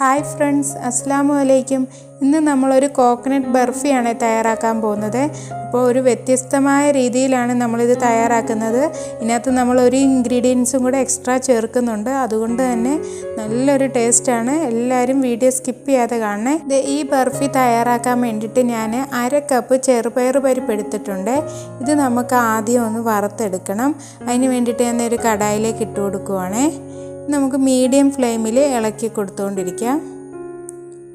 Hi friends അസ്സാമു അലൈക്കും. ഇന്ന് നമ്മളൊരു കോക്കനട്ട് ബർഫിയാണ് തയ്യാറാക്കാൻ പോകുന്നത്. അപ്പോൾ ഒരു വ്യത്യസ്തമായ രീതിയിലാണ് നമ്മളിത് തയ്യാറാക്കുന്നത്. ഇതിനകത്ത് നമ്മൾ ഒരു ഇൻഗ്രീഡിയൻസും കൂടെ എക്സ്ട്രാ ചേർക്കുന്നുണ്ട്. അതുകൊണ്ട് തന്നെ നല്ലൊരു ടേസ്റ്റാണ് എല്ലാവരും വീഡിയോ സ്കിപ്പ് ചെയ്യാതെ കാണണേ. ഇത് ഈ ബർഫി തയ്യാറാക്കാൻ വേണ്ടിയിട്ട് ഞാൻ അര കപ്പ് ചെറുപയർ പരിപ്പ് എടുത്തിട്ടുണ്ട്. ഇത് നമുക്ക് ആദ്യം ഒന്ന് വറുത്തെടുക്കണം. അതിന് വേണ്ടിയിട്ട് ഞാൻ ഒരു കടായിലേക്ക് ഇട്ട് കൊടുക്കുവാണേ. നമുക്ക് മീഡിയം ഫ്ലെയിമിൽ ഇളക്കി കൊടുത്തുകൊണ്ടിരിക്കാം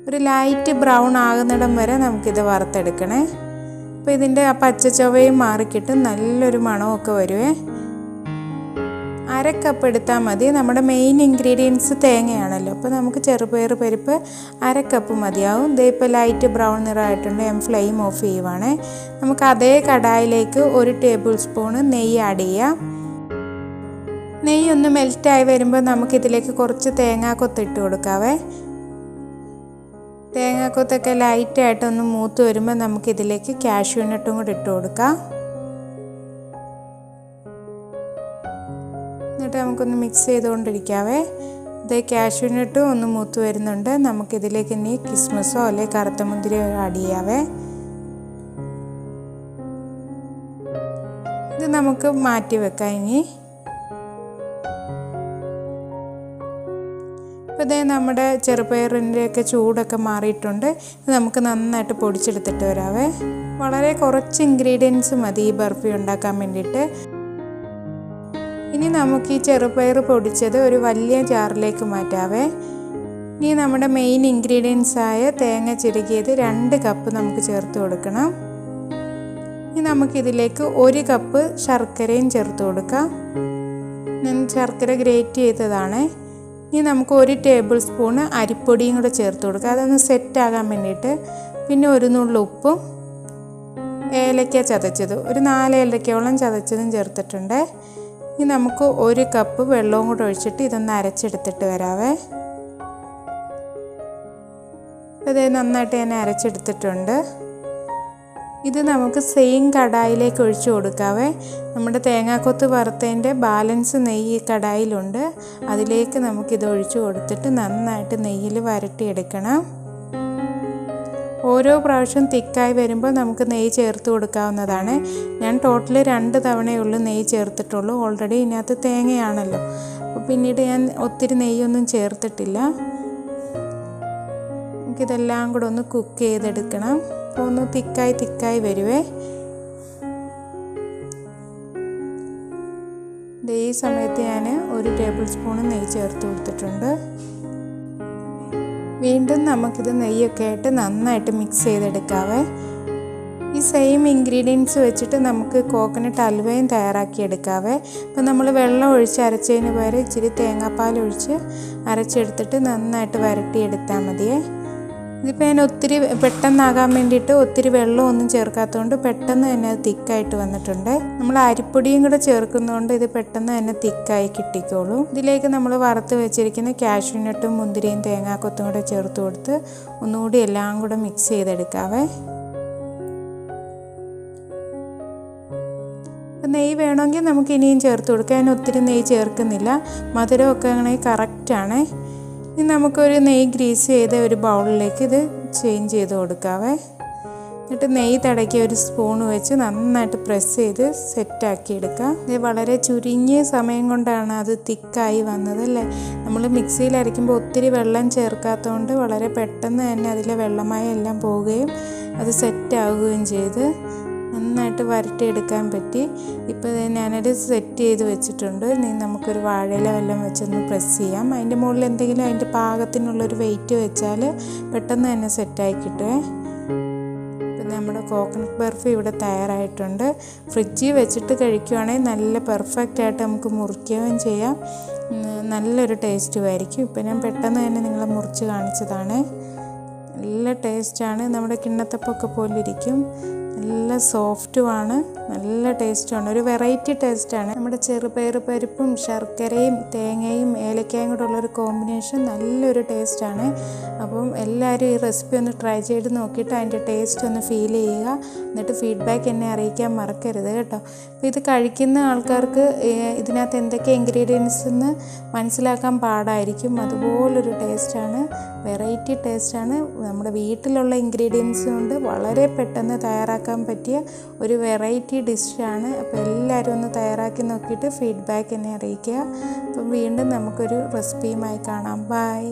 ഒരു ലൈറ്റ് ബ്രൗൺ ആകുന്നിടം വരെ നമുക്കിത് വറുത്തെടുക്കണേ. അപ്പോൾ ഇതിന്റെ ആ പച്ച ചൊവയും മാറിക്കിട്ട് നല്ലൊരു മണമൊക്കെ വരുവേ. അര കപ്പ് എടുത്താൽ മതി. നമ്മുടെ മെയിൻ ഇൻഗ്രീഡിയൻസ് തേങ്ങയാണല്ലോ. അപ്പോൾ നമുക്ക് ചെറുപയർ പരിപ്പ് അര കപ്പ് മതിയാവും. ഇതേ ഇപ്പോൾ ലൈറ്റ് ബ്രൗൺ നിറമായിട്ടുണ്ട്. ഞാൻ ഫ്ലെയിം ഓഫ് ചെയ്യുവാണേ. നമുക്ക് അതേ കടായിലേക്ക് ഒരു ടേബിൾ സ്പൂണ് നെയ്യ് ആഡ് ചെയ്യാം. നെയ്യ് ഒന്ന് മെൽറ്റായി വരുമ്പോൾ നമുക്കിതിലേക്ക് കുറച്ച് തേങ്ങാക്കൊത്ത് ഇട്ട് കൊടുക്കാവേ. തേങ്ങാക്കൊത്തൊക്കെ ലൈറ്റായിട്ടൊന്ന് മൂത്ത് വരുമ്പോൾ നമുക്കിതിലേക്ക് കാഷ്യൂനട്ടും കൂടി ഇട്ട് കൊടുക്കാം. എന്നിട്ട് നമുക്കൊന്ന് മിക്സ് ചെയ്തുകൊണ്ടിരിക്കാവേ. ഇത് കാഷ്യൂനട്ടും ഒന്ന് മൂത്ത് വരുന്നുണ്ട്. നമുക്കിതിലേക്ക് ഇനി കിസ്മസോ അല്ലെങ്കിൽ കറുത്ത മുന്തിരിയോ ആഡ് ചെയ്യാവേ. ഇത് നമുക്ക് മാറ്റി വെക്കാം ഇനി. ഇപ്പോൾ ഇതേ നമ്മുടെ ചെറുപയറിന്റെയൊക്കെ ചൂടൊക്കെ മാറിയിട്ടുണ്ട്. ഇത് നമുക്ക് നന്നായിട്ട് പൊടിച്ചെടുത്തിട്ട് വരാവേ. വളരെ കുറച്ച് ഇൻഗ്രീഡിയൻസ് മതി ഈ ബർഫി ഉണ്ടാക്കാൻ വേണ്ടിയിട്ട്. ഇനി നമുക്ക് ഈ ചെറുപയർ പൊടിച്ചത് ഒരു വലിയ ജാറിലേക്ക് മാറ്റാവേ. ഇനി നമ്മുടെ മെയിൻ ഇൻഗ്രീഡിയൻസ് ആയ തേങ്ങ ചിരുകിയത് രണ്ട് കപ്പ് നമുക്ക് ചേർത്ത് കൊടുക്കണം. ഇനി നമുക്കിതിലേക്ക് ഒരു കപ്പ് ശർക്കരയും ചേർത്ത് കൊടുക്കാം. ഞാൻ ശർക്കര ഗ്രേറ്റ് ചെയ്തതാണേ. ഇനി നമുക്ക് ഒരു ടേബിൾ സ്പൂൺ അരിപ്പൊടിയും കൂടെ ചേർത്ത് കൊടുക്കുക അതൊന്ന് സെറ്റ് ആകാൻ വേണ്ടിയിട്ട്. പിന്നെ ഒരു നുള്ളു ഉപ്പും ഏലക്ക ചതച്ചത്. ഒരു നാല് ഏലക്കയോളം ചതച്ചതും ചേർത്തിട്ടുണ്ട്. ഇനി നമുക്ക് ഒരു കപ്പ് വെള്ളവും കൂടെ ഒഴിച്ചിട്ട് ഇതൊന്ന് അരച്ചെടുത്തിട്ട് വരാവേ. ഇത് നന്നായിട്ട് ഞാൻ അരച്ചെടുത്തിട്ടുണ്ട്. ഇത് നമുക്ക് സെയിം കടായിലേക്ക് ഒഴിച്ചു കൊടുക്കാവേ. നമ്മുടെ തേങ്ങാക്കൊത്ത് വറുത്തതിന്റെ ബാലൻസ് നെയ്യ് കടായിലുണ്ട്. അതിലേക്ക് നമുക്കിത് ഒഴിച്ചു കൊടുത്തിട്ട് നന്നായിട്ട് നെയ്യിൽ വരട്ടിയെടുക്കണം. ഓരോ പ്രാവശ്യം തിക്കായി വരുമ്പോൾ നമുക്ക് നെയ്യ് ചേർത്ത് കൊടുക്കാവുന്നതാണ്. ഞാൻ ടോട്ടൽ രണ്ട് തവണയുള്ളൂ നെയ്യ് ചേർത്തിട്ടുള്ളൂ. ഓൾറെഡി ഇതിനകത്ത് തേങ്ങയാണല്ലോ. പിന്നീട് ഞാൻ ഒത്തിരി നെയ്യൊന്നും ചേർത്തിട്ടില്ല. നമുക്കിതെല്ലാം കൂടെ ഒന്ന് കുക്ക് ചെയ്തെടുക്കണം. അപ്പോൾ ഒന്ന് തിക്കായി തിക്കായി വരുവേ. ഈ സമയത്ത് ഞാൻ ഒരു ടേബിൾ സ്പൂൺ നെയ്യ് ചേർത്ത് കൊടുത്തിട്ടുണ്ട്. വീണ്ടും നമുക്കിത് നെയ്യൊക്കെ ആയിട്ട് നന്നായിട്ട് മിക്സ് ചെയ്തെടുക്കാവേ. ഈ സെയിം ഇൻഗ്രീഡിയൻസ് വെച്ചിട്ട് നമുക്ക് കോക്കനട്ട് അലുവയും തയ്യാറാക്കി എടുക്കാവേ അപ്പോൾ നമ്മൾ വെള്ളം ഒഴിച്ച് അരച്ചതിന് പകരം ഇച്ചിരി തേങ്ങാപ്പാൽ ഒഴിച്ച് അരച്ചെടുത്തിട്ട് നന്നായിട്ട് വരട്ടിയെടുത്താൽ മതിയേ. ഇതിപ്പോൾ ഞാൻ ഒത്തിരി പെട്ടെന്നാകാൻ വേണ്ടിയിട്ട് ഒത്തിരി വെള്ളമൊന്നും ചേർക്കാത്തതുകൊണ്ട് പെട്ടെന്ന് തന്നെ അത് തിക്കായിട്ട് വന്നിട്ടുണ്ട്. നമ്മൾ അരിപ്പൊടിയും കൂടെ ചേർക്കുന്നതുകൊണ്ട് ഇത് പെട്ടെന്ന് തന്നെ തിക്കായി കിട്ടിക്കോളും. ഇതിലേക്ക് നമ്മൾ വറുത്ത് വെച്ചിരിക്കുന്ന കാഷ്യൂനട്ടും മുന്തിരിയും തേങ്ങാക്കൊത്തും കൂടെ ചേർത്ത് കൊടുത്ത് ഒന്നുകൂടി എല്ലാം കൂടെ മിക്സ് ചെയ്തെടുക്കാവേ. നെയ്യ് വേണമെങ്കിൽ നമുക്ക് ഇനിയും ചേർത്ത് കൊടുക്കാം. ഞാൻ ഒത്തിരി നെയ്യ് ചേർക്കുന്നില്ല. മധുരമൊക്കെ ആണെങ്കിൽ കറക്റ്റാണ് ഇനി നമുക്കൊരു നെയ്യ് ഗ്രീസ് ചെയ്ത ഒരു ബൗളിലേക്ക് ഇത് ചേഞ്ച് ചെയ്ത് കൊടുക്കാവേ. എന്നിട്ട് നെയ്യ് തടക്കിയ ഒരു സ്പൂൺ വെച്ച് നന്നായിട്ട് പ്രസ് ചെയ്ത് സെറ്റാക്കി എടുക്കാം. ഇത് വളരെ ചുരുങ്ങിയ സമയം കൊണ്ടാണ് അത് തിക്കായി വന്നത് അല്ലേ നമ്മൾ മിക്സിയിൽ അരയ്ക്കുമ്പോൾ ഒത്തിരി വെള്ളം ചേർക്കാത്തതുകൊണ്ട് വളരെ പെട്ടെന്ന് തന്നെ അതിലെ വെള്ളമായ എല്ലാം പോവുകയും അത് സെറ്റാവുകയും ചെയ്ത് നന്നായിട്ട് വരട്ടിയെടുക്കാൻ പറ്റി. ഇപ്പോൾ ഞാനത് സെറ്റ് ചെയ്ത് വെച്ചിട്ടുണ്ട്. ഇനി നമുക്കൊരു വാഴയില വല്ലതും വെച്ചൊന്ന് പ്രസ് ചെയ്യാം. അതിന്റെ മുകളിൽ എന്തെങ്കിലും അതിന്റെ പാകത്തിനുള്ളൊരു വെയിറ്റ് വെച്ചാൽ പെട്ടെന്ന് തന്നെ സെറ്റായി കിട്ടുമേ ഇപ്പം നമ്മുടെ കോക്കനട്ട് ബർഫി ഇവിടെ തയ്യാറായിട്ടുണ്ട്. ഫ്രിഡ്ജിൽ വെച്ചിട്ട് കഴിക്കുവാണെങ്കിൽ നല്ല പെർഫെക്റ്റ് ആയിട്ട് നമുക്ക് മുറിക്കുകയും ചെയ്യാം. നല്ലൊരു ടേസ്റ്റും ആയിരിക്കും. ഇപ്പം ഞാൻ പെട്ടെന്ന് തന്നെ നിങ്ങളെ മുറിച്ച് കാണിച്ചതാണ്. നല്ല ടേസ്റ്റാണ് നമ്മുടെ കിണ്ണത്തപ്പൊക്കെ പോലെ ഇരിക്കും. നല്ല സോഫ്റ്റുമാണ് നല്ല ടേസ്റ്റുമാണ് ഒരു വെറൈറ്റി ടേസ്റ്റാണ്. നമ്മുടെ ചെറുപയർ പരിപ്പും ശർക്കരയും തേങ്ങയും ഏലക്കായും കൂടെ ഉള്ളൊരു കോമ്പിനേഷൻ നല്ലൊരു ടേസ്റ്റാണ്. അപ്പം എല്ലാവരും ഈ റെസിപ്പി ഒന്ന് ട്രൈ ചെയ്ത് നോക്കിയിട്ട് അതിന്റെ ടേസ്റ്റ് ഒന്ന് ഫീൽ ചെയ്യുക. എന്നിട്ട് ഫീഡ്ബാക്ക് എന്നെ അറിയിക്കാൻ മറക്കരുത് കേട്ടോ. അപ്പോൾ ഇത് കഴിക്കുന്ന ആൾക്കാർക്ക് ഇതിനകത്ത് എന്തൊക്കെ ഇൻഗ്രീഡിയൻസ് എന്ന് മനസ്സിലാക്കാൻ പാടായിരിക്കും. അതുപോലൊരു ടേസ്റ്റാണ് വെറൈറ്റി ടേസ്റ്റാണ്. നമ്മുടെ വീട്ടിലുള്ള ഇൻഗ്രീഡിയൻസ് കൊണ്ട് വളരെ പെട്ടെന്ന് തയ്യാറാക്കാൻ പറ്റിയ ഒരു വെറൈറ്റി ഡിഷാണ്. അപ്പോൾ എല്ലാവരും ഒന്ന് തയ്യാറാക്കി നോക്കിയിട്ട് ഫീഡ്ബാക്ക് എന്നെ അറിയിക്കുക. അപ്പം വീണ്ടും നമുക്കൊരു റെസിപ്പിയുമായി കാണാം. ബൈ